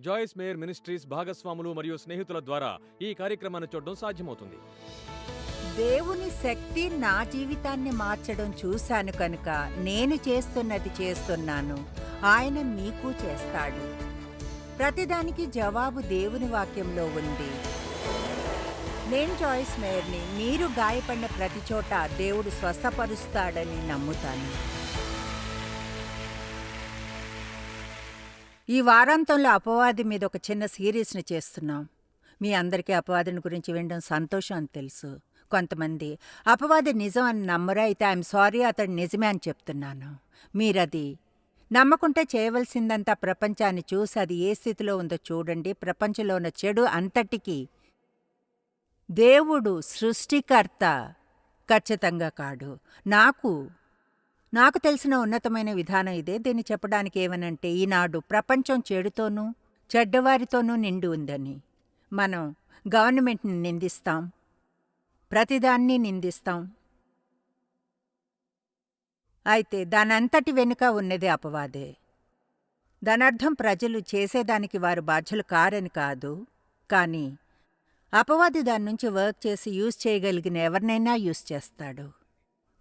జాయిస్ mayor ministries భాగస్వాములు మరియు స్నేహితుల ద్వారా ఈ కార్యక్రమాన్ని చూడడం సాధ్యమవుతుంది. దేవుని శక్తి నా జీవితాన్ని మార్చడం చూశాను కనుక నేను చేస్తున్నది చేస్తున్నాను. ఆయన మీకు చేస్తాడు. ప్రతిదానికి జవాబు దేవుని వాక్యంలో ఉంది. నేను జాయిస్ మేయర్ని మీరు గాయపడిన ప్రతి చోట దేవుడు స్వస్థపరుస్తాడని నమ్ముతాను. ఈ వారాంతంలో అపవాది మీద ఒక చిన్న సిరీస్ని చేస్తున్నాం. మీ అందరికీ అపవాదిని గురించి వినడం సంతోషం అని తెలుసు. కొంతమంది అపవాది నిజం అని నమ్మరు? అయితే ఐఎమ్ సారీ అతడు నిజమే అని చెప్తున్నాను. మీరది. నమ్మకుంటే చేయవలసిందంతా ప్రపంచాన్ని చూసి అది ఏ స్థితిలో ఉందో చూడండి. ప్రపంచంలో ఉన్న చెడు అంతటికీ దేవుడు సృష్టికర్త ఖచ్చితంగా కాడు. నాకు నాకు తెలిసిన ఉన్నతమైన విధానం ఇదే. దీన్ని చెప్పడానికి ఏమనంటే ఈనాడు ప్రపంచం చెడుతోనూ చెడ్డవారితోనూ నిండి ఉందని. మనం గవర్నమెంట్ని నిందిస్తాం. ప్రతిదాన్ని నిందిస్తాం. అయితే దానంతటి వెనుక ఉన్నది అపవాదే. దానర్థం ప్రజలు చేసేదానికి వారు బాధ్యులు కారని కాదు. కానీ అపవాది దాని నుంచి వర్క్ చేసి యూజ్ చేయగలిగిన ఎవరినైనా యూజ్ చేస్తాడు.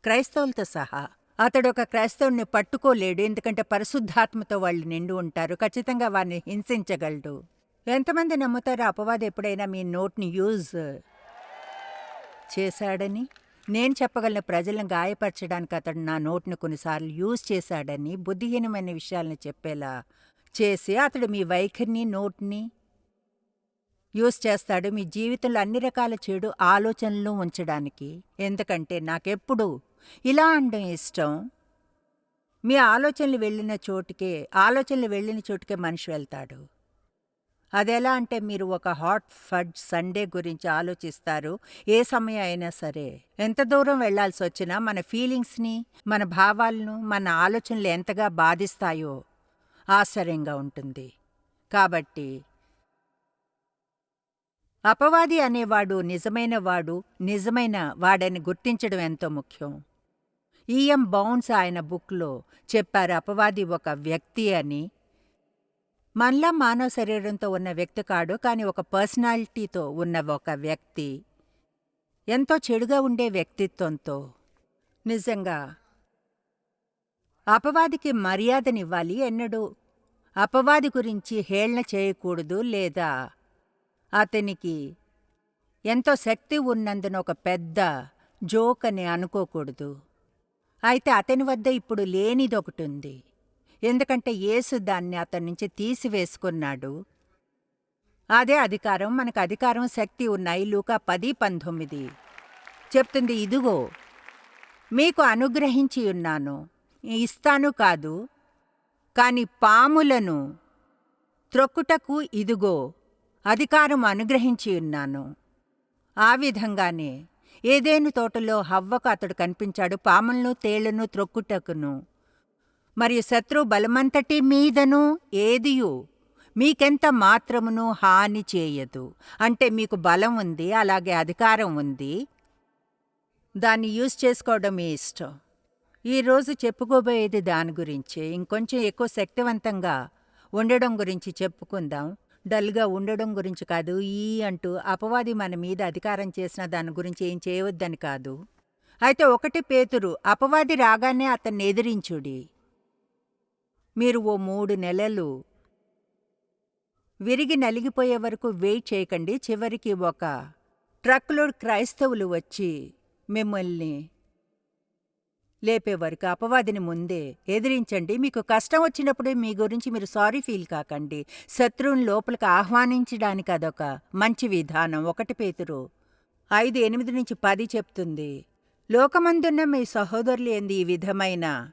క్రైస్తవులతో సహా అతడొక క్రైస్తవుణ్ణి పట్టుకోలేడు ఎందుకంటే పరిశుద్ధాత్మతో వాళ్ళు నిండి ఉంటారు. ఖచ్చితంగా వారిని హింసించగలడు. ఎంతమంది నమ్ముతారో? అపవాది ఎప్పుడైనా మీ నోట్ని యూజ్ చేశాడని? నేను చెప్పగలను ప్రజలను గాయపరచడానికి అతడు నా నోట్ను కొన్నిసార్లు యూజ్ చేశాడని బుద్ధిహీనమైన విషయాలను చెప్పేలా చేసి అతడు మీ వైఖరిని నోట్ని యూజ్ చేస్తాడు. మీ జీవితంలో అన్ని రకాల చెడు ఆలోచనలు ఉంచడానికి. ఎందుకంటే నాకెప్పుడు ఇలా అనడం ఇష్టం. మీ ఆలోచనలు వెళ్ళిన చోటుకే ఆలోచనలు వెళ్ళిన చోటుకే మనిషి వెళ్తాడు. అదెలా అంటే మీరు ఒక హాట్ ఫడ్ సండే గురించి ఆలోచిస్తారు. ఏ సమయం అయినా సరే. ఎంత దూరం వెళ్ళాల్సి వచ్చినా మన ఫీలింగ్స్ని మన భావాలను మన ఆలోచనలు ఎంతగా బాధిస్తాయో ఆశ్చర్యంగా ఉంటుంది. కాబట్టి అపవాది అనేవాడు నిజమైన వాడు నిజమైన వాడని గుర్తించడం ఎంతో ముఖ్యం. ఈఎం బౌన్స్ ఆయన బుక్లో చెప్పారు అపవాది ఒక వ్యక్తి అని. మనలా మానవ శరీరంతో ఉన్న వ్యక్తి కాడు కానీ ఒక పర్సనాలిటీతో ఉన్న ఒక వ్యక్తి. ఎంతో చెడుగా ఉండే వ్యక్తిత్వంతో. నిజంగా అపవాదికి మర్యాదనివ్వాలి ఎన్నడూ. అపవాది గురించి హేళన చేయకూడదు లేదా? అతనికి ఎంతో శక్తి ఉన్నందున ఒక పెద్ద జోక్ అని అనుకోకూడదు. అయితే అతని వద్ద ఇప్పుడు లేనిదొకటి ఉంది ఎందుకంటే యేసు దాన్ని అతని నుంచి తీసివేసుకున్నాడు. అదే అధికారం మనకు అధికారం శక్తి ఉన్నాయి. లూకా పది పంతొమ్మిది. చెప్తుంది ఇదిగో మీకు అనుగ్రహించి ఉన్నాను. ఇస్తాను కాదు కాని పాములను త్రొక్కుటకు ఇదిగో అధికారం అనుగ్రహించి ఉన్నాను. ఆ విధంగానే ఏదేను తోటలో హవ్వకు అతడు కనిపించాడు పాములను తేళ్ళను త్రొక్కుటకును. మరియు శత్రు బలమంతటి మీదను ఏదియు? మీకెంత మాత్రమును హాని చేయదు. అంటే మీకు బలం ఉంది అలాగే అధికారం ఉంది. దాన్ని యూజ్ చేసుకోవడం మీ ఇష్టం. ఈరోజు చెప్పుకోబోయేది దాని గురించే. ఇంకొంచెం ఎక్కువ శక్తివంతంగా ఉండడం గురించి చెప్పుకుందాం. డల్గా ఉండడం గురించి కాదు ఈ అంటూ అపవాది మన మీద అధికారం చేసిన దాని గురించి ఏం చేయవద్దని కాదు. అయితే ఒకటి పేతురు అపవాది రాగానే అతన్ని ఎదిరించుడి. మీరు ఓ మూడు నెలలు విరిగి నలిగిపోయే వరకు వెయిట్ చేయకండి చివరికి ఒక ట్రక్లోడ్ క్రైస్తవులు వచ్చి మిమ్మల్ని లేపే వరకు అపవాదిని ముందే ఎదిరించండి. మీకు కష్టం వచ్చినప్పుడు మీ గురించి మీరు సారీ ఫీల్ కాకండి. శత్రువుని లోపలికి ఆహ్వానించడానికి అదొక మంచి విధానం. ఒకటి పేతురు ఐదు ఎనిమిది నుంచి పది చెప్తుంది. లోకమందున్న మీ సహోదరులు ఏంది ఈ విధమైన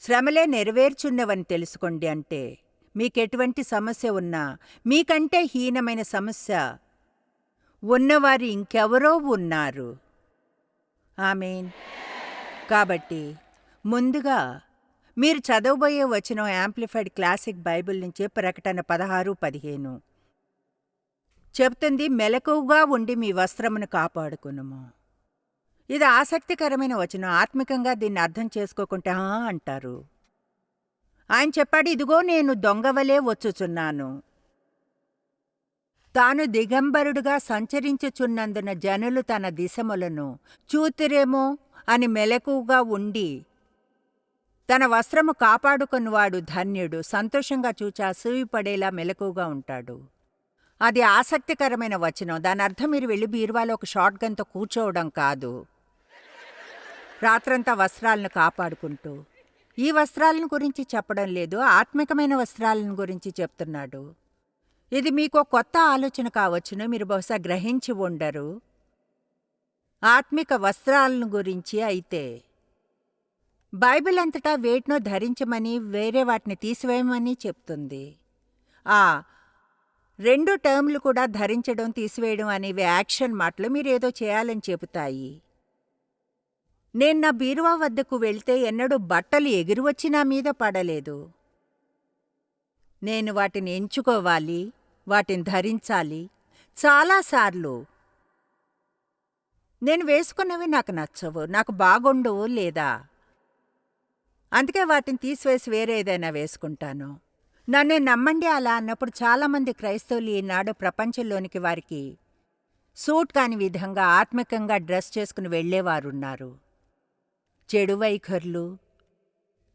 శ్రమలే నెరవేర్చున్నవని తెలుసుకోండి అంటే మీకెటువంటి సమస్య ఉన్నా మీకంటే హీనమైన సమస్య ఉన్నవారు ఇంకెవరో ఉన్నారు. ఆమెన్. కాబట్టి ముందుగా మీరు చదవబోయే వచనం యాంప్లిఫైడ్ క్లాసిక్ బైబిల్ నుంచే ప్రకటన పదహారు పదిహేను. చెప్తుంది మెలకువగా ఉండి మీ వస్త్రమును కాపాడుకునుము. ఇది ఆసక్తికరమైన వచనం. ఆత్మికంగా దీన్ని అర్థం చేసుకోకుంటే అంటారు. ఆయన చెప్పాడు ఇదిగో నేను దొంగవలే వచ్చుచున్నాను. తాను దిగంబరుడుగా సంచరించుచున్నందున జనులు తన దిశములను చూతురేమో అని మెలకుగా ఉండి తన వస్త్రము కాపాడుకున్నవాడు ధన్యుడు. సంతోషంగా చూచా సూయిపడేలా మెలకుగా ఉంటాడు. అది ఆసక్తికరమైన వచనం. దాని అర్థం మీరు వెళ్ళి బీరువాలో ఒక షార్ట్ గన్తో కూర్చోవడం కాదు. రాత్రంతా వస్త్రాలను కాపాడుకుంటూ. ఈ వస్త్రాలను గురించి చెప్పడం లేదు. ఆత్మికమైన వస్త్రాలను గురించి చెప్తున్నాడు. ఇది మీకు కొత్త ఆలోచన కావచ్చును. మీరు బహుశా గ్రహించి ఉండరు. ఆత్మిక వస్త్రాలను గురించి అయితే. బైబిల్ అంతటా వేటినో ధరించమని వేరే వాటిని తీసివేయమని చెప్తుంది. ఆ రెండు టర్మ్లు కూడా ధరించడం తీసివేయడం అనేవి యాక్షన్ మాటలు. మీరేదో చేయాలని చెబుతాయి. నేను నా బీరువా వద్దకు వెళ్తే ఎన్నడూ బట్టలు ఎగిరివచ్చి నా మీద పడలేదు. నేను వాటిని ఎంచుకోవాలి వాటిని ధరించాలి. చాలాసార్లు నేను వేసుకున్నవి నాకు నచ్చవు నాకు బాగుండవు లేదా? అందుకే వాటిని తీసివేసి వేరే ఏదైనా వేసుకుంటాను. నన్ను నమ్మండి అలా అన్నప్పుడు చాలామంది క్రైస్తవులు ఈనాడు ప్రపంచంలోనికి వారికి సూట్ కాని విధంగా ఆత్మికంగా డ్రెస్ చేసుకుని వెళ్ళేవారున్నారు చెడు వైఖరులు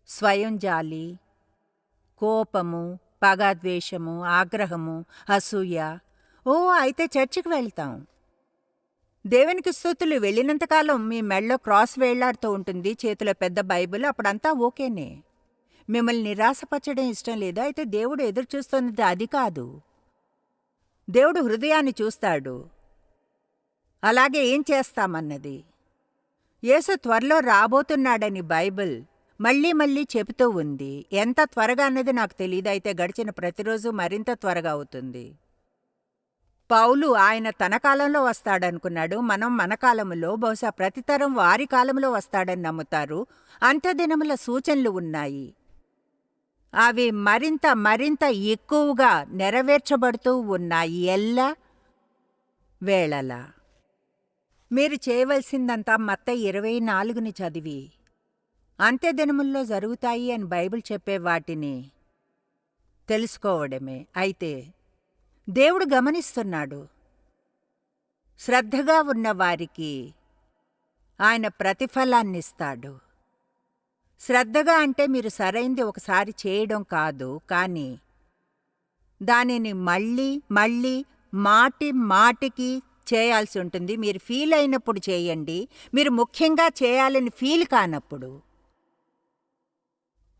స్వయం జాలి కోపము పగాద్వేషము ఆగ్రహము అసూయ. ఓ అయితే చర్చికి వెళ్తాం. దేవునికి స్థుతులు వెళ్ళినంతకాలం మీ మెళ్ళో క్రాస్ వేళ్ళాడుతూ ఉంటుంది చేతిలో పెద్ద బైబిల్ అప్పుడంతా ఓకేనే. మిమ్మల్ని నిరాశపరచడం ఇష్టం లేదా అయితే దేవుడు ఎదురు చూస్తున్నది అది కాదు. దేవుడు హృదయాన్ని చూస్తాడు. అలాగే ఏం చేస్తామన్నది? యేసు త్వరలో రాబోతున్నాడని బైబిల్ మళ్ళీ మళ్ళీ చెబుతూ ఉంది. ఎంత త్వరగా అన్నది నాకు తెలియదు అయితే గడిచిన ప్రతిరోజు మరింత త్వరగా అవుతుంది. పౌలు ఆయన తన కాలంలో వస్తాడనుకున్నాడు. మనం మన కాలములో బహుశా ప్రతితరం వారి కాలంలో వస్తాడని నమ్ముతారు. అంత్యదినముల సూచనలు ఉన్నాయి. అవి మరింత మరింత ఎక్కువగా నెరవేర్చబడుతూ ఉన్నాయి ఎల్ల వేళలా. మీరు చేయవలసిందంతా మత్త ఇరవై నాలుగుని చదివి. అంత్యదినముల్లో జరుగుతాయి అని బైబిల్ చెప్పే వాటిని తెలుసుకోవడమే. అయితే దేవుడు గమనిస్తున్నాడు. శ్రద్ధగా ఉన్న వారికి ఆయన ప్రతిఫలాన్నిస్తాడు. శ్రద్ధగా అంటే మీరు సరైంది ఒకసారి చేయడం కాదు కానీ దానిని మళ్ళీ మళ్ళీ మాటి మాటికి చేయాల్సి ఉంటుంది. మీరు ఫీల్ అయినప్పుడు చేయండి. మీరు ముఖ్యంగా చేయాలని ఫీల్ కానప్పుడు.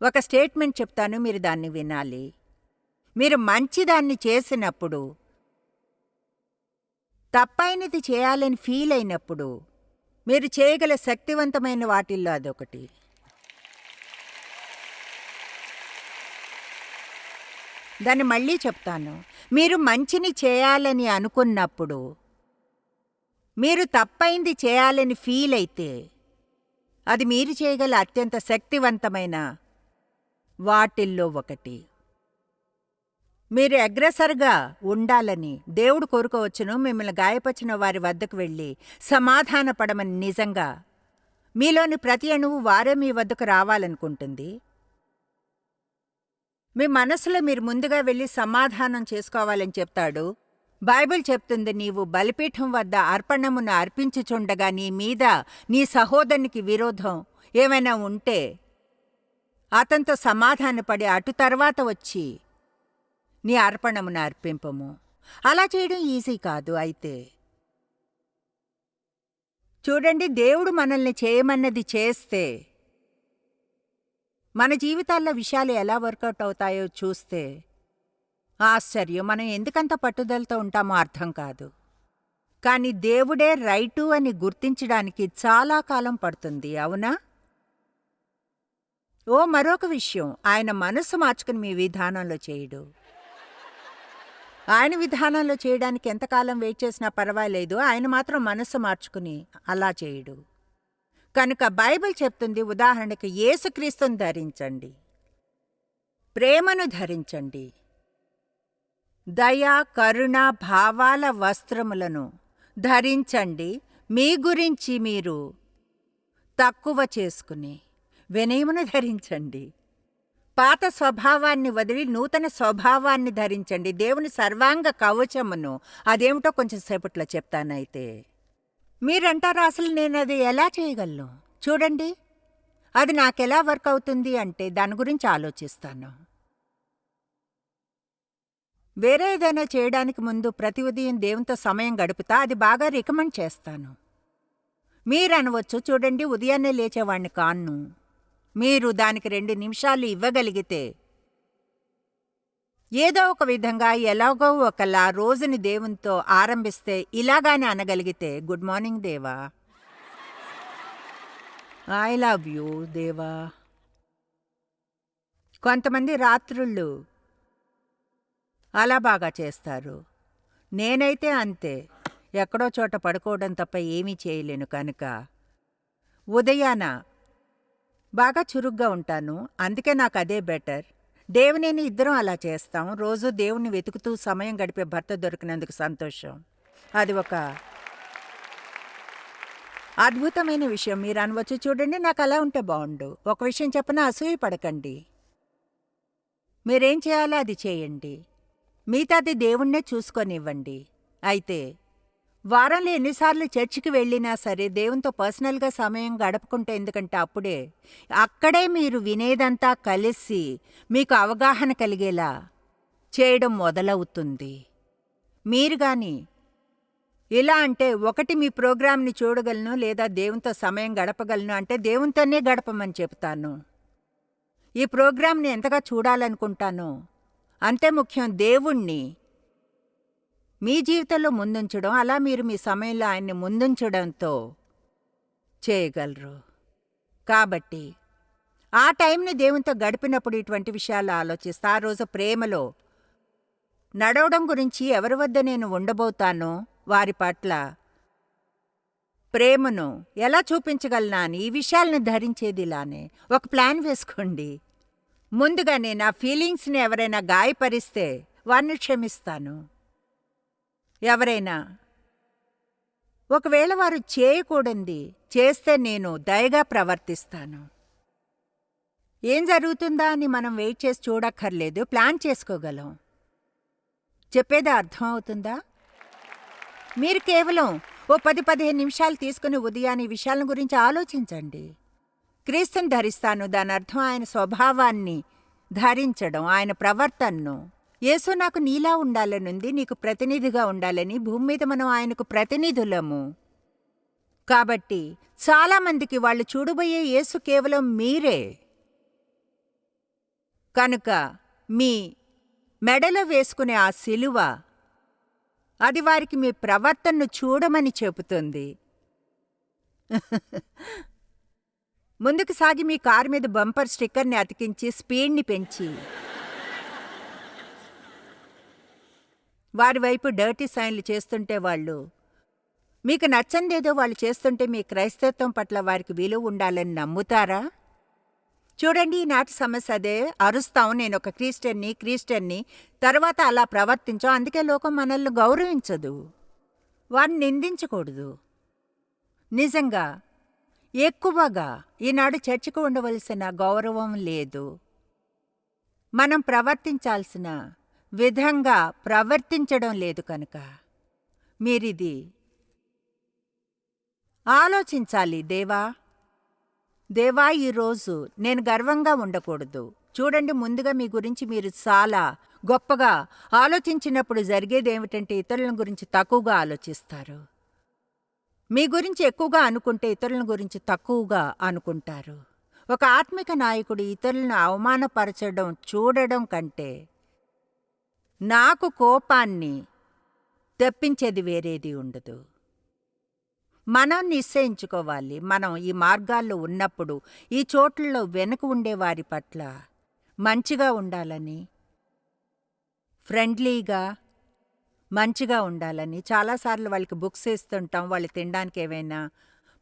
ఒక స్టేట్మెంట్ చెప్తాను మీరు దాన్ని వినాలి. మీరు మంచిదాన్ని చేసినప్పుడు తప్పైనది చేయాలని ఫీల్ అయినప్పుడు మీరు చేయగల శక్తివంతమైన వాటిల్లో అదొకటి. దాన్ని మళ్ళీ చెప్తాను. మీరు మంచిని చేయాలని అనుకున్నప్పుడు మీరు తప్పైంది చేయాలని ఫీల్ అయితే అది మీరు చేయగల అత్యంత శక్తివంతమైన వాటిల్లో ఒకటి. మీరు అగ్రెసర్గా ఉండాలని దేవుడు కోరుకోవచ్చును మిమ్మల్ని గాయపరిచిన వారి వద్దకు వెళ్ళి సమాధానపడమని నిజంగా మీలోని ప్రతి అణువు వారే మీ వద్దకు రావాలనుకుంటుంది. మీ మనసులో మీరు ముందుగా వెళ్ళి సమాధానం చేసుకోవాలని చెప్తాడు. బైబిల్ చెప్తుంది నీవు బలిపీఠం వద్ద అర్పణమును అర్పించుచుండగా నీ మీద నీ సహోదరునికి విరోధం ఏమైనా ఉంటే అతనితో సమాధానపడి అటు తర్వాత వచ్చి నీ అర్పణమును అర్పింపము. అలా చేయడం ఈజీ కాదు అయితే. చూడండి దేవుడు మనల్ని చేయమన్నది చేస్తే మన జీవితాల్లో విషయాలు ఎలా వర్కౌట్ అవుతాయో చూస్తే ఆశ్చర్యం. మనం ఎందుకంత పట్టుదలతో ఉంటామో అర్థం కాదు. కానీ దేవుడే రైటు అని గుర్తించడానికి చాలా కాలం పడుతుంది అవునా? ఓ మరొక విషయం. ఆయన మనసు మార్చుకుని మీ విధానంలో చేయడు. ఆయన విధానంలో చేయడానికి ఎంతకాలం వెయిట్ చేసినా పర్వాలేదు. ఆయన మాత్రం మనసు మార్చుకుని అలా చేయడు. కనుక బైబిల్ చెప్తుంది ఉదాహరణకి యేసుక్రీస్తుని ధరించండి. ప్రేమను ధరించండి. దయ కరుణ భావాల వస్త్రములను ధరించండి. మీ గురించి మీరు తక్కువ చేసుకుని వినయమును ధరించండి. పాత స్వభావాన్ని వదిలి నూతన స్వభావాన్ని ధరించండి. దేవుని సర్వాంగ కవచమును అదేమిటో కొంచెం సేపట్లో చెప్తానైతే మీరంటారు అసలు నేను అది ఎలా చేయగలను? చూడండి. అది నాకెలా వర్క్ అవుతుంది అంటే దాని గురించి ఆలోచిస్తాను. వేరే ఏదైనా చేయడానికి ముందు ప్రతి ఉదయం దేవునితో సమయం గడుపుతా అది బాగా రికమెండ్ చేస్తాను. మీరనవచ్చు చూడండి ఉదయాన్నే లేచేవాణ్ణి కాన్ను. మీరు దానికి రెండు నిమిషాలు ఇవ్వగలిగితే. ఏదో ఒక విధంగా ఎలాగో ఒకలా రోజుని దేవునితో ఆరంభిస్తే ఇలాగానే అనగలిగితే గుడ్ మార్నింగ్ దేవా. ఐ లవ్ యూ దేవా. కొంతమంది రాత్రుళ్ళు అలా బాగా చేస్తారు. నేనైతే అంతే. ఎక్కడో చోట పడుకోవడం తప్ప ఏమీ చేయలేను కనుక. ఉదయాన బాగా చురుగ్గా ఉంటాను. అందుకే నాకు అదే బెటర్. దేవునేని ఇద్దరం అలా చేస్తాం. రోజు దేవుణ్ణి వెతుకుతూ సమయం గడిపే భర్త దొరికినందుకు సంతోషం. అది ఒక అద్భుతమైన విషయం. మీరు అనవచ్చు చూడండి నాకు అలా ఉంటే బాగుండు. ఒక విషయం చెప్పనా అసూయ పడకండి. మీరేం చేయాలో అది చేయండి. మిగతాది దేవుణ్ణే చూసుకొనివ్వండి. అయితే వారంలో ఎన్నిసార్లు చర్చికి వెళ్ళినా సరే దేవునితో పర్సనల్గా సమయం గడపకుంటే ఎందుకంటే అప్పుడే అక్కడే మీరు వినేదంతా కలిసి మీకు అవగాహన కలిగేలా చేయడం మొదలవుతుంది. మీరు కానీ ఇలా అంటే ఒకటి మీ ప్రోగ్రామ్ని చూడగలను లేదా దేవునితో సమయం గడపగలను అంటే దేవునితోనే గడపమని చెప్తాను. ఈ ప్రోగ్రామ్ని ఎంతగా చూడాలనుకుంటానో? అంతే ముఖ్యం దేవుణ్ణి మీ జీవితంలో ముందుంచడం అలా మీరు మీ సమయంలో ఆయన్ని ముందుంచడంతో చేయగలరు. కాబట్టి ఆ టైంని దేవునితో గడిపినప్పుడు ఇటువంటి విషయాలు ఆలోచిస్తా ఆ రోజు ప్రేమలో నడవడం గురించి ఎవరి వద్ద నేను ఉండబోతానో వారి పట్ల ప్రేమను ఎలా చూపించగలనా అని ఈ విషయాలను ధరించేది ఇలానే. ఒక ప్లాన్ వేసుకోండి. ముందుగానే నా ఫీలింగ్స్ని ఎవరైనా గాయపరిస్తే వారిని క్షమిస్తాను. ఎవరైనా. ఒకవేళ వారు చేయకూడంది చేస్తే నేను దయగా ప్రవర్తిస్తాను. ఏం జరుగుతుందా అని మనం వెయిట్ చేసి చూడక్కర్లేదు ప్లాన్ చేసుకోగలం. చెప్పేది అర్థం అవుతుందా? మీరు కేవలం ఓ పది పదిహేను నిమిషాలు తీసుకుని ఉదయాన్ని విషయాలను విషయాల గురించి ఆలోచించండి. క్రీస్తుని ధరిస్తాను దాని అర్థం ఆయన స్వభావాన్ని ధరించడం ఆయన ప్రవర్తనను. యేసు నాకు నీలా ఉండాలనుంది నీకు ప్రతినిధిగా ఉండాలని భూమి మీద మనం ఆయనకు ప్రతినిధులము. కాబట్టి చాలామందికి వాళ్ళు చూడబోయే యేసు కేవలం మీరే. కనుక మీ మెడలో వేసుకునే ఆ సిలువ అది వారికి మీ ప్రవర్తనను చూడమని చెబుతుంది. ముందుకు సాగి మీ కారు మీద బంపర్ స్టిక్కర్ని అతికించి స్పీడ్ని పెంచి. వారి వైపు డర్టీ సైన్లు చేస్తుంటే వాళ్ళు మీకు నచ్చందేదో వాళ్ళు చేస్తుంటే మీ క్రైస్తత్వం పట్ల వారికి విలువ ఉండాలని నమ్ముతారా? చూడండి ఈనాటి సమస్య అదే. అరుస్తాం. నేను ఒక క్రిస్టియన్ని క్రిస్టియన్ని. తర్వాత అలా ప్రవర్తించాం. అందుకే లోకం మనల్ని గౌరవించదు. వారిని నిందించకూడదు. నిజంగా ఎక్కువగా ఈనాడు చర్చకు ఉండవలసిన గౌరవం లేదు. మనం ప్రవర్తించాల్సిన విధంగా ప్రవర్తించడం లేదు కనుక. మీరిది ఆలోచించాలి దేవా. దేవా ఈరోజు నేను గర్వంగా ఉండకూడదు. చూడండి ముందుగా మీ గురించి మీరు చాలా గొప్పగా ఆలోచించినప్పుడు జరిగేదేమిటంటే ఇతరుల గురించి తక్కువగా ఆలోచిస్తారు. మీ గురించి ఎక్కువగా అనుకుంటే ఇతరుల గురించి తక్కువగా అనుకుంటారు. ఒక ఆత్మిక నాయకుడు ఇతరులను అవమానపరచడం చూడడం కంటే నాకు కోపాన్ని తెప్పించేది వేరేది ఉండదు. మనం నిశ్చయించుకోవాలి. మనం ఈ మార్గాల్లో ఉన్నప్పుడు ఈ చోట్లలో వెనుక ఉండే వారి పట్ల మంచిగా ఉండాలని ఫ్రెండ్లీగా మంచిగా ఉండాలని చాలాసార్లు వాళ్ళకి బుక్స్ ఇస్తుంటాం వాళ్ళు తినడానికి ఏవైనా.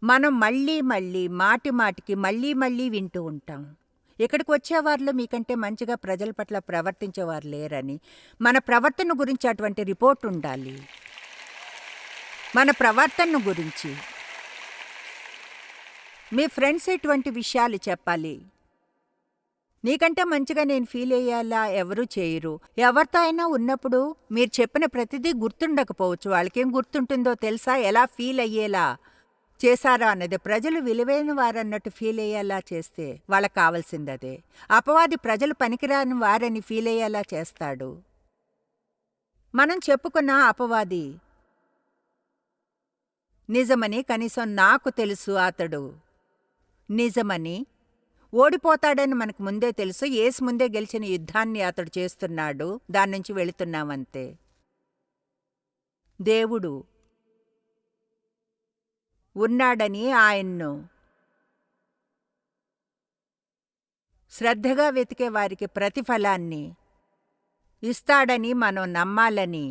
మనం మళ్ళీ మళ్ళీ మాటి మాటికి మళ్ళీ మళ్ళీ వింటూ ఉంటాం. ఇక్కడికి వచ్చేవారిలో మీకంటే మంచిగా ప్రజల పట్ల ప్రవర్తించేవారు లేరని మన ప్రవర్తన గురించి అటువంటి రిపోర్ట్ ఉండాలి. మన ప్రవర్తన గురించి. మీ ఫ్రెండ్స్ ఎటువంటి విషయాలు చెప్పాలి. నీకంటే మంచిగా నేను ఫీల్ అయ్యేలా ఎవరూ చేయరు. ఎవరితో అయినా ఉన్నప్పుడు మీరు చెప్పిన ప్రతిదీ గుర్తుండకపోవచ్చు. వాళ్ళకేం గుర్తుంటుందో తెలుసా? ఎలా ఫీల్ అయ్యేలా? చేశారా అన్నది. ప్రజలు విలువైన వారన్నట్టు ఫీల్ అయ్యేలా చేస్తే వాళ్ళకు కావాల్సింది అదే అపవాది ప్రజలు పనికిరాని వారని ఫీల్ అయ్యేలా చేస్తాడు. మనం చెప్పుకున్న అపవాది నిజమని కనీసం నాకు తెలుసు అతడు. నిజమని ఓడిపోతాడని మనకు ముందే తెలుసు. ఏసు ముందే గెలిచిన యుద్ధాన్ని అతడు చేస్తున్నాడు. దాని నుంచి వెళుతున్నామంతే దేవుడు ఉన్నాడని ఆయన్ను. శ్రద్ధగా వెతికే వారికి ప్రతిఫలాన్ని ఇస్తాడని మనం నమ్మాలని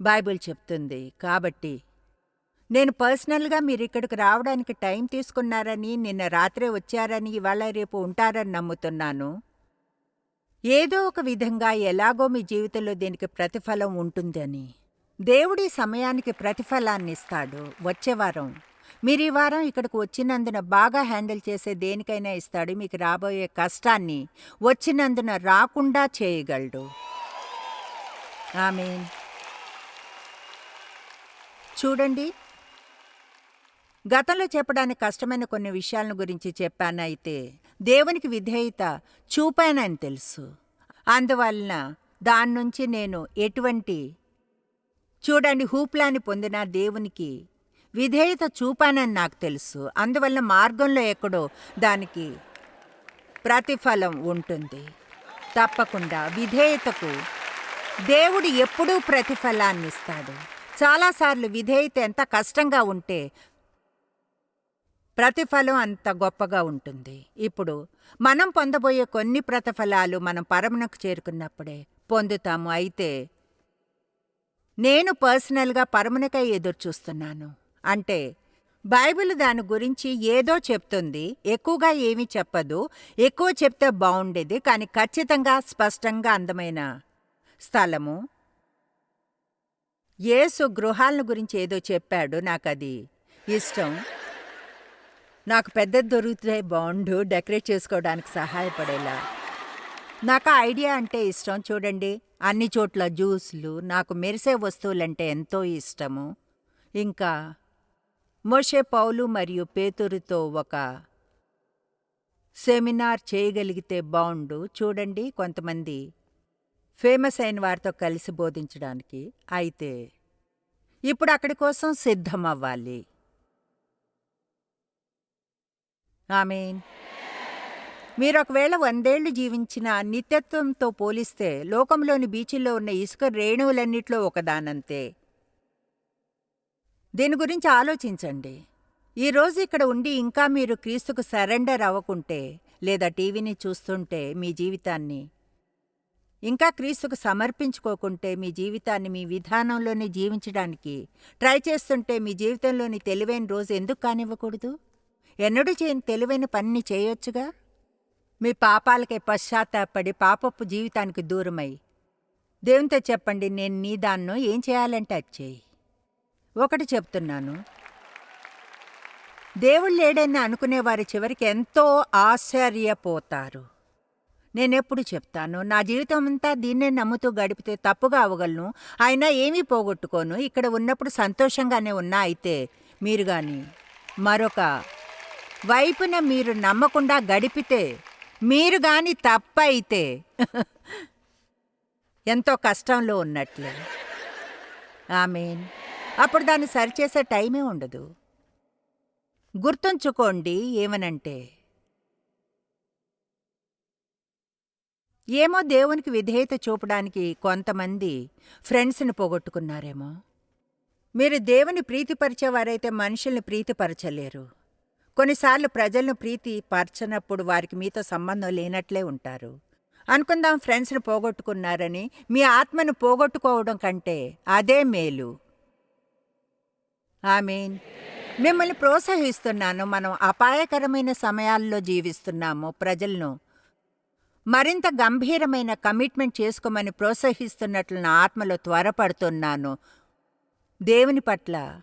బైబిల్ చెప్తుంది. కాబట్టి నేను పర్సనల్గా మీరు ఇక్కడికి రావడానికి టైం తీసుకున్నారని నిన్న రాత్రే వచ్చారని ఇవాళ రేపు ఉంటారని నమ్ముతున్నాను. ఏదో ఒక విధంగా ఎలాగో మీ జీవితంలో దీనికి ప్రతిఫలం ఉంటుందని. దేవుడి సమయానికి ప్రతిఫలాన్ని ఇస్తాడు వచ్చే వారం. మీరు ఈ వారం ఇక్కడికి వచ్చినందున బాగా హ్యాండిల్ చేసే దేనికైనా ఇస్తాడు. మీకు రాబోయే కష్టాన్ని వచ్చినందున రాకుండా చేయగలడు. ఆమె చూడండి. గతంలో చెప్పడానికి కష్టమైన కొన్ని విషయాలను గురించి చెప్పానైతే దేవునికి విధేయత చూపానని తెలుసు. అందువలన దాని నుంచి నేను ఎటువంటి చూడండి హూప్లాని పొందిన దేవునికి విధేయత చూపానని నాకు తెలుసు. అందువల్ల మార్గంలో ఎక్కడో దానికి ప్రతిఫలం ఉంటుంది. తప్పకుండా విధేయతకు దేవుడు ఎప్పుడూ ప్రతిఫలాన్ని ఇస్తాడు. చాలాసార్లు విధేయత ఎంత కష్టంగా ఉంటే ప్రతిఫలం అంత గొప్పగా ఉంటుంది. ఇప్పుడు మనం పొందబోయే కొన్ని ప్రతిఫలాలు మనం పరమునకు చేరుకున్నప్పుడే పొందుతాము. అయితే నేను పర్సనల్గా పరమునకై ఎదురుచూస్తున్నాను. అంటే బైబిల్ దాని గురించి ఏదో చెప్తుంది ఎక్కువగా ఏమీ చెప్పదు ఎక్కువ చెప్తే బాగుండేది కానీ ఖచ్చితంగా స్పష్టంగా అందమైన స్థలము. యేసు గృహాలను గురించి ఏదో చెప్పాడు నాకు అది ఇష్టం. నాకు పెద్దది దొరికితే బాగుండు డెకరేట్ చేసుకోవడానికి సహాయపడేలా. నాకు ఆ ఐడియా అంటే ఇష్టం చూడండి. అన్ని చోట్ల జ్యూస్లు నాకు మెరిసే వస్తువులంటే ఎంతో ఇష్టము. ఇంకా మోషే పౌలు మరియు పేతురుతో ఒక సెమినార్ చేయగలిగితే బాగుండు చూడండి కొంతమంది ఫేమస్ అయిన వారితో కలిసి బోధించడానికి. అయితే ఇప్పుడు అక్కడి కోసం సిద్ధం అవ్వాలి ఆమెన్. మీరు ఒకవేళ వందేళ్ళు జీవించిన నిత్యత్వంతో పోలిస్తే లోకంలోని బీచ్ల్లో ఉన్న ఇసుక రేణువులన్నిట్లో ఒకదానంతే దీని గురించి ఆలోచించండి. ఈరోజు ఇక్కడ ఉండి ఇంకా మీరు క్రీస్తుకు సరెండర్ అవ్వకుంటే లేదా టీవీని చూస్తుంటే మీ జీవితాన్ని ఇంకా క్రీస్తుకు సమర్పించుకోకుంటే మీ జీవితాన్ని మీ విధానంలోనే జీవించడానికి ట్రై చేస్తుంటే మీ జీవితంలోని తెలివైన రోజు ఎందుకు కానివ్వకూడదు? ఎన్నడూ చేయని తెలివైన పనిని చేయొచ్చుగా? మీ పాపాలకే పశ్చాత్తాపడి పాపపు జీవితానికి దూరమై. దేవునితో చెప్పండి నేను నీ దాన్నో ఏం చేయాలంటే అది చేయి. ఒకటి చెప్తున్నాను. దేవుడు లేడని అనుకునేవారి చివరికి ఎంతో ఆశ్చర్యపోతారు. నేనెప్పుడు చెప్తాను నా జీవితం అంతా దీన్నే నమ్ముతూ గడిపితే తప్పుగా అవగలను అయినా ఏమీ పోగొట్టుకోను. ఇక్కడ ఉన్నప్పుడు సంతోషంగానే ఉన్నా అయితే మీరు కానీ మరొక వైపున మీరు నమ్మకుండా గడిపితే మీరు గాని తప్పైతే ఎంతో కష్టంలో ఉన్నట్లే. ఆమెన్. అప్పుడు దాన్ని సరిచేసే టైమే ఉండదు. గుర్తుంచుకోండి ఏమనంటే ఏమో దేవునికి విధేయత చూపడానికి కొంతమంది ఫ్రెండ్స్ని పోగొట్టుకున్నారేమో. మీరు దేవుని ప్రీతిపరిచేవారైతే మనుషుల్ని ప్రీతిపరచలేరు. కొన్నిసార్లు ప్రజలను ప్రీతి పరచనప్పుడు వారికి మీతో సంబంధం లేనట్లే ఉంటారు. అనుకుందాం ఫ్రెండ్స్ని పోగొట్టుకున్నారని మీ ఆత్మను పోగొట్టుకోవడం కంటే అదే మేలు. ఆమెన్. మిమ్మల్ని ప్రోత్సహిస్తున్నాను మనం అపాయకరమైన సమయాల్లో జీవిస్తున్నాము ప్రజలను మరింత గంభీరమైన కమిట్మెంట్ చేసుకోమని ప్రోత్సహిస్తున్నట్లు నా ఆత్మలో త్వరపడుతున్నాను. దేవుని పట్ల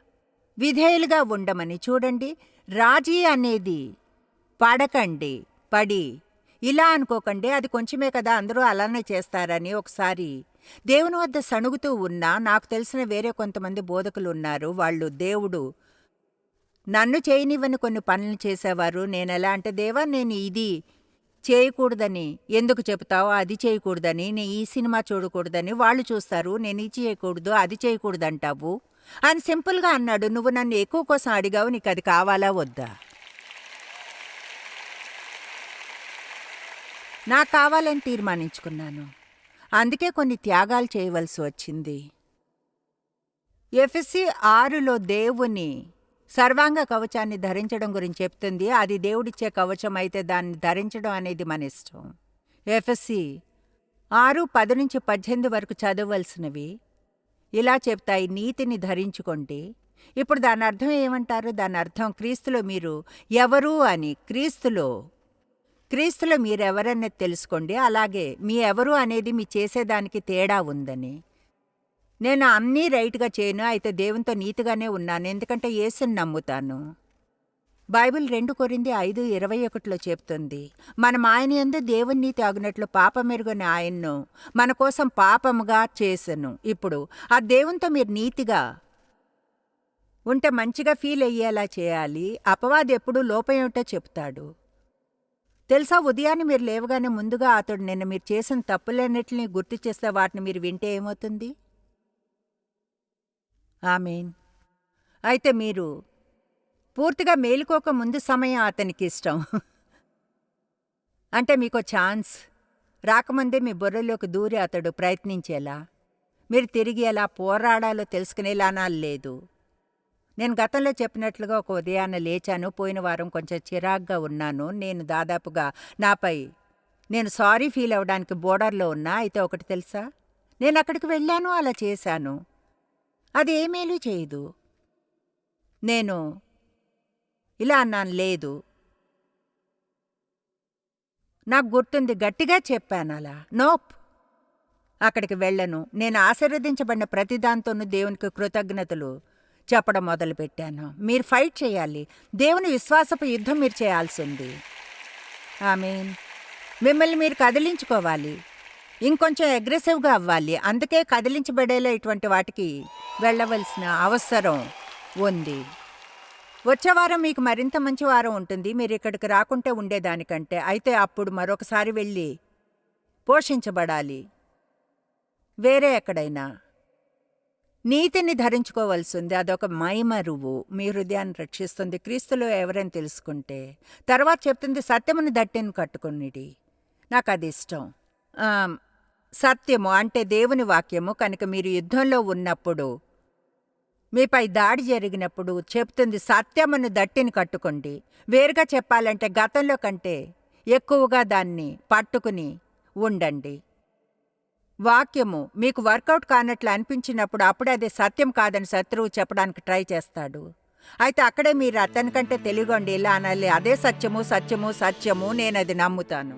విధేయులుగా ఉండమని చూడండి. రాజీ అనేది పడకండి పడి. ఇలా అనుకోకండి అది కొంచెమే కదా అందరూ అలానే చేస్తారని ఒకసారి దేవుని వద్ద సణుగుతూ ఉన్నా నాకు తెలిసిన వేరే కొంతమంది బోధకులు ఉన్నారు వాళ్ళు దేవుడు నన్ను చేయనివ్వని కొన్ని పనులు చేసేవారు నేను ఎలా అంటే దేవా నేను ఇది చేయకూడదని ఎందుకు చెప్తావో అది చేయకూడదని నేను ఈ సినిమా చూడకూడదని వాళ్ళు చూస్తారు నేను ఇది చేయకూడదు అది చేయకూడదు అంటావు అని సింపుల్గా అన్నాడు నువ్వు నన్ను ఎక్కువ కోసం అడిగావు నీకు అది కావాలా వద్దా? నాకు కావాలని తీర్మానించుకున్నాను. అందుకే కొన్ని త్యాగాలు చేయవలసి వచ్చింది. ఎఫ్ఎస్సి ఆరులో దేవుని సర్వాంగ కవచాన్ని ధరించడం గురించి చెప్తుంది. అది దేవుడిచ్చే కవచం అయితే దాన్ని ధరించడం అనేది మన ఇష్టం. ఎఫ్ఎస్సి ఆరు పది నుంచి పద్దెనిమిది వరకు చదవలసినవి ఇలా చెప్తాయి నీతిని ధరించుకోండి ఇప్పుడు దాని అర్థం ఏమంటారు? దాని అర్థం క్రీస్తులో మీరు ఎవరు అని క్రీస్తులో క్రీస్తులో మీరెవరనేది తెలుసుకోండి. అలాగే మీ ఎవరు అనేది మీ చేసేదానికి తేడా ఉందని. నేను అన్నీ రైట్గా చేయను అయితే దేవునితో నీతిగానే ఉన్నాను. ఎందుకంటే యేసుని నమ్ముతాను. బైబిల్ రెండు కొరింది ఐదు ఇరవై ఒకటిలో చెప్తుంది. మనం ఆయన ఎందు దేవుని తాగినట్లు పాపమెరుగని ఆయన్ను మన కోసం పాపముగా చేసను. ఇప్పుడు ఆ దేవునితో మీరు నీతిగా ఉంటే మంచిగా ఫీల్ అయ్యేలా చేయాలి. అపవాది ఎప్పుడూ లోపం చెప్తాడు. తెలుసా ఉదయాన్నే మీరు లేవగానే ముందుగా అతడు నిన్న మీరు చేసిన తప్పులన్నిటిని గుర్తు చేస్తే వాటిని మీరు వింటే ఏమవుతుంది? ఆమెన్. అయితే మీరు పూర్తిగా మేలుకోక ముందు సమయం అతనికి ఇష్టం. అంటే మీకు ఛాన్స్. రాకముందే మీ బుర్రలోకి దూరి అతడు ప్రయత్నించేలా. మీరు తిరిగి ఎలా పోరాడాలో తెలుసుకునేలానా లేదు. నేను గతంలో చెప్పినట్లుగా ఒక ఉదయాన్న లేచాను. పోయిన వారం కొంచెం చిరాగ్గా ఉన్నాను. నేను దాదాపుగా నాపై నేను సారీ ఫీల్ అవ్వడానికి బోర్డర్లో ఉన్నా. అయితే ఒకటి తెలుసా? నేను అక్కడికి వెళ్ళాను అలా చేశాను. అది ఏమేలు చేయదు. నేను ఇలా అన్నాను లేదు. నాకు గుర్తుంది గట్టిగా చెప్పాను అలా నోప్. అక్కడికి వెళ్ళను. నేను ఆశీర్వదించబడిన ప్రతిదాంతోనూ దేవునికి కృతజ్ఞతలు చెప్పడం మొదలుపెట్టాను. మీరు ఫైట్ చేయాలి. దేవుని విశ్వాసపు యుద్ధం మీరు చేయాల్సింది. ఐ మీన్ మిమ్మల్ని మీరు కదిలించుకోవాలి. ఇంకొంచెం అగ్రెసివ్గా అవ్వాలి. అందుకే కదిలించబడేలా ఇటువంటి వాటికి వెళ్ళవలసిన అవసరం ఉంది. వచ్చే వారం మీకు మరింత మంచి వారం ఉంటుంది. మీరు ఇక్కడికి రాకుంటే ఉండేదానికంటే. అయితే అప్పుడు మరొకసారి వెళ్ళి పోషించబడాలి. వేరే ఎక్కడైనా. నీతిని ధరించుకోవలసింది. అదొక మైమరువు మీ హృదయాన్ని రక్షిస్తుంది. క్రీస్తులో ఎవరైనా తెలుసుకుంటే. తర్వాత చెప్తుంది సత్యమును దట్టెను కట్టుకునిడి. నాకు అది ఇష్టం. సత్యము అంటే దేవుని వాక్యము. కనుక మీరు యుద్ధంలో ఉన్నప్పుడు మీపై దాడి జరిగినప్పుడు చెప్తుంది సత్యమును దట్టిని కట్టుకోండి. వేరుగా చెప్పాలంటే గతంలో కంటే ఎక్కువగా దాన్ని పట్టుకుని ఉండండి. వాక్యము మీకు వర్కౌట్ కానట్లు అనిపించినప్పుడు అప్పుడే అది సత్యం కాదని శత్రువు చెప్పడానికి ట్రై చేస్తాడు. అయితే అక్కడే మీరు అతని కంటే తెలియగండి ఇలా అనాలి అదే సత్యము సత్యము సత్యము నేనది నమ్ముతాను.